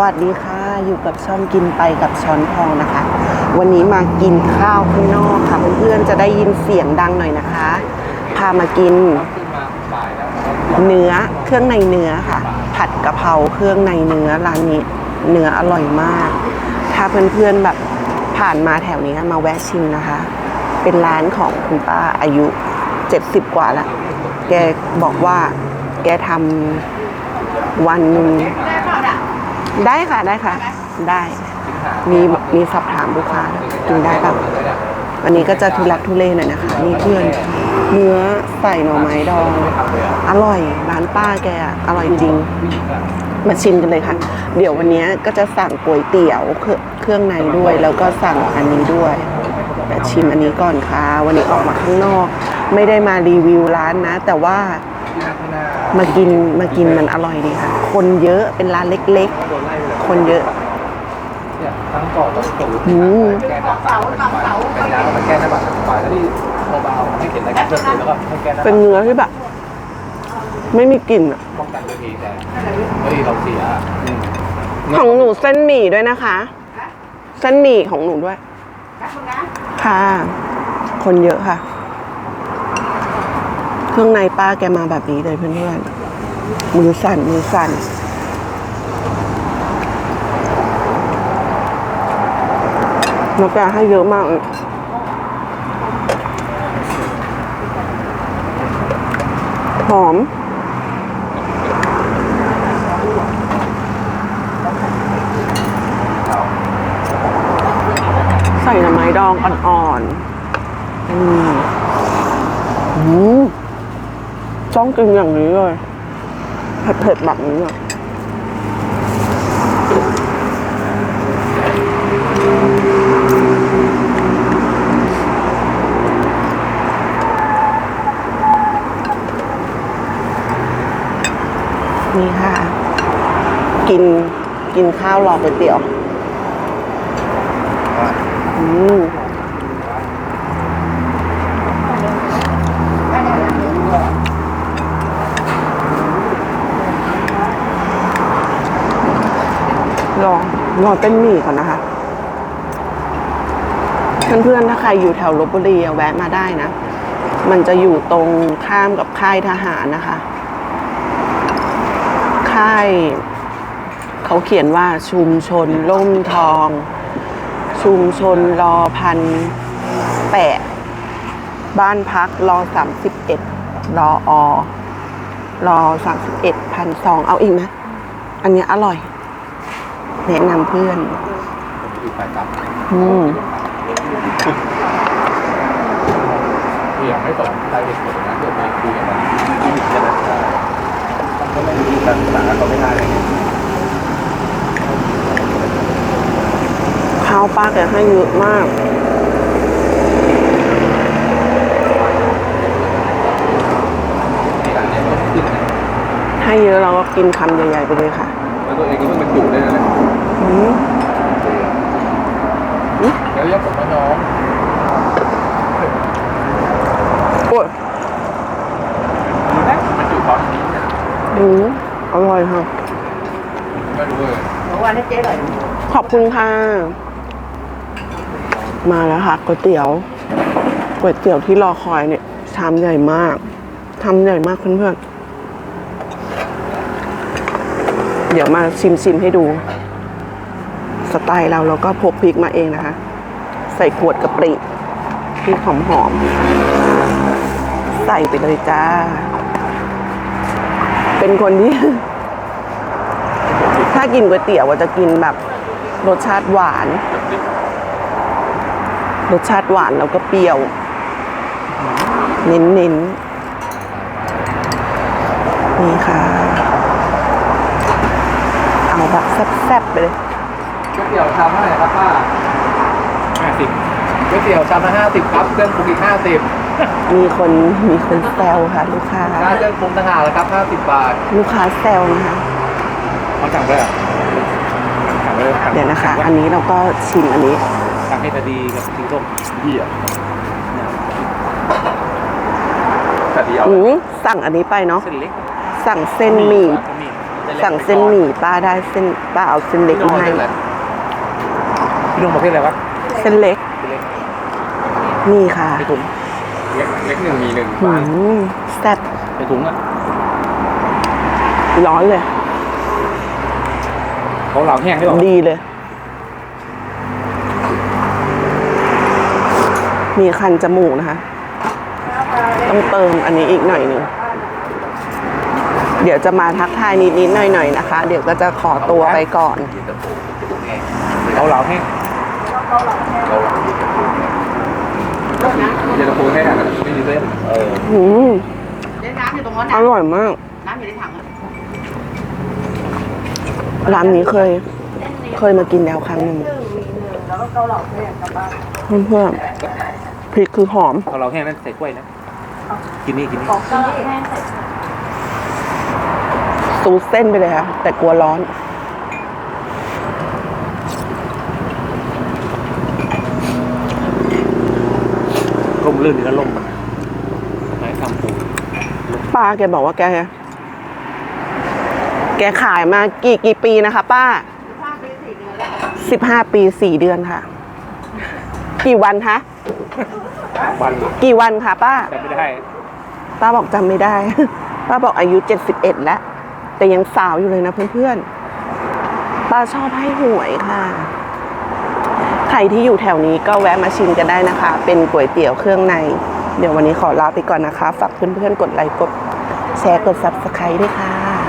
วัสดีค่ะ อยู่กับช่องกินไปกับช้อนทองนะคะ วันนี้มากินข้าวข้างนอกค่ะเพื่อนๆจะได้ยินเสียงดังหน่อยนะคะ พามากิน เนื้อเครื่องในเนื้อค่ะ ผัดกะเพราเครื่องในเนื้อร้านนี้เนื้ออร่อยมาก ถ้าเพื่อนๆแบบผ่านมาแถวนี้มาแวะชิมนะคะ เป็นร้านของคุณป้าอายุ 70 กว่าแล้วแกบอกว่าแกทำวันนึง ได้ค่ะได้ค่ะ ได้ มีมีสอบถามลูกค้าด้วยกินได้เปล่าวันนี้ก็จะทุลักทุเลหน่อยนะคะนี่เพื่อนเนื้อใส่หน่อไม้ดอง อร่อยร้านป้าแกอะอร่อยจริง มาชิมกันเลยค่ะ เดี๋ยววันนี้ก็จะสั่งก๋วยเตี๋ยวเครื่องเครื่องในด้วย แล้วก็สั่งอันนี้ด้วย แต่ชิมอันนี้ก่อนค่ะ วันนี้ออกมาข้างนอก ไม่ได้มารีวิวร้านนะ แต่ว่ามากินมากินมันอร่อยดีค่ะ คนเยอะเป็นร้านเล็กๆ คนเยอะเนี่ยทั้งก่อนแล้วก็อืมแก้หน้าต่างเป็นไฟเป็นยาแล้วมันแก้หน้าต่างเป็นไฟแล้วที่เบาๆให้เห็นอะไรกันเพิ่มเติมแล้วก็ให้แก้หน้าเป็นเนื้อที่แบบไม่มีกลิ่นอะป้องกันตัวเองแต่เฮ้ยเราเสียอืมของหนูเส้นหมี่ด้วยนะคะ เส้นหมี่ของหนูด้วยค่ะ คนเยอะค่ะ เครื่องในป้าแกมาแบบนี้เลยเพื่อนๆ มือสั่น มือสั่นแล้วแกให้เยอะมากเลยหอม ใส่หน่อไม้ดองอ่อนๆอืมอืมต้องกินอย่างนี้เลย เผ็ดๆแบบนี้เลยนี่ค่ะ กินกินข้าวรอก๋วยเตี๋ยว อืม รอรอเต้นหมี่ก่อนนะคะ เพื่อนๆ ถ้าใครอยู่แถวลบบุรีแวะมาได้นะ มันจะอยู่ตรงข้ามกับค่ายทหารนะคะ ค่าย เขาเขียนว่าชุมชนล่มทอง ชุมชนรอพันแปดบ้านพักรอสามสิบเอ็ดรออรอสามสิบเอ็ดพันสองเอาอีกไหมอันเนี้ยอร่อย แนะนำเพื่อนอยู่ไปกลับอืมคือยังไม่สนรายละเอียดเลยนะเดี๋ยวไปคุยกันนะที่มีกันนะก็ไม่มีการศึกษาเขาไม่ได้เลยข้าวป้าแกให้เยอะมากการเนี่ยก็ขึ้นนะให้เยอะเราก็กินคำใหญ่ๆไปเลยค่ะ แล้วตัวเองก็เพิ่งมาอยู่ได้นะอืม แล้วยังผมว่าน้องโอ้ยมันอยู่ตอนนี้เนี่ยอืมอร่อยค่ะ ไม่รู้เลยขอบคุณค่ะ มาแล้วค่ะก๋วยเตี๋ยวก๋วยเตี๋ยวที่รอคอยเนี่ยชามใหญ่มากชามใหญ่มากเพื่อนๆเดี๋ยวมาชิมชิมให้ดู สไตล์เราเราก็พกพริกมาเองนะคะ ใส่ขวดกะปริพริกหอมหอมๆใส่ไปเลยจ้า เป็นคนที่ ถ้ากินก๋วยเตี๋ยวจะกินแบบรสชาติหวาน รสชาติหวานแล้วก็เปรี้ยว เน้นๆนนี่ค่ะ เอาแบบแซ่บๆไปเลย ก๋วยเตี๋ยวชามเท่าไหร่ครับป้าห้าสิบก๋วยเตี๋ยวชามละห้าสิบครับเครื่องปรุงอีกห้าสิบมีคนมีคนแซวค่ะ ลูกค้า ค่าเครื่องปรุงต่างหากเลยครับห้าสิบบาทลูกค้าแซวนะคะ เขาสั่งไปอะสั่งไปเลยเดี๋ยวนะคะ อันนี้เราก็ชิมอันนี้ สั่งให้พอดีกับสีส้มเหี้ยแต่เดียวอืมสั่งอันนี้ไปเนาะ เส้นเล็กสั่งเส้นหมี่เส้นเล็กสั่งเส้นหมี่ป้าได้เส้นป้าเอาเส้นเล็กพี่น้องมาให้ เส้นอะไรพี่ น้องประเภทอะไรวะเส้นเล็ก เล็กนี่ค่ะในถุงเล็กเล็กหนึ่งมีหนึ่งหืบาทมแซ่บในถุงอะร้อนเลยเขาเหลาแห้งได้หรอดีเลย มีคันจมูกนะคะ ต้องเติมอันนี้อีกหน่อยหนึ่ง เดี๋ยวจะมาทักทายนิดๆหน่อยๆนะคะ เดี๋ยวก็จะขอตัวไปก่อนเขา เหลาแห้งเย็นตาโฟแห้งอะไม่มีเส้นเออหืมเล่นน้ำอยู่ตรงนั้นอนะร่อยมาก น้ำอยู่ในถังอะร้านนี้เคย เคยมากินแล้วครั้งหนึ่งเพื่อนๆพริกคือหอมเขาเหลาแห้งนั่นใส่กล้วยนะกินนี่กินนี่ซูดเส้นไปเลยค่ะแต่กลัวร้อน ร่มรื่นนี่ก็ร่มมันไม้ทำปูป้าแกบอกว่าแก แกขายมากี่กี่ปีนะคะ ป้าสิบห้าปีสี่เดือนค่ะ กี่วันคะวันกี่วันคะป้าแต่ไม่ได้ป้าบอกจำไม่ได้ ป้าบอกอายุเจ็ดสิบเอ็ดแล้ว แต่ยังสาวอยู่เลยนะเพื่อนๆป้าชอบให้หวยค่ะ ใครที่อยู่แถวนี้ก็แวะมาชิมกันได้นะคะ เป็นก๋วยเตี๋ยวเครื่องใน เดี๋ยววันนี้ขอลาไปก่อนนะคะ ฝากเพื่อนๆกดไลค์กดแชร์กดซับสไครต์ด้วยค่ะ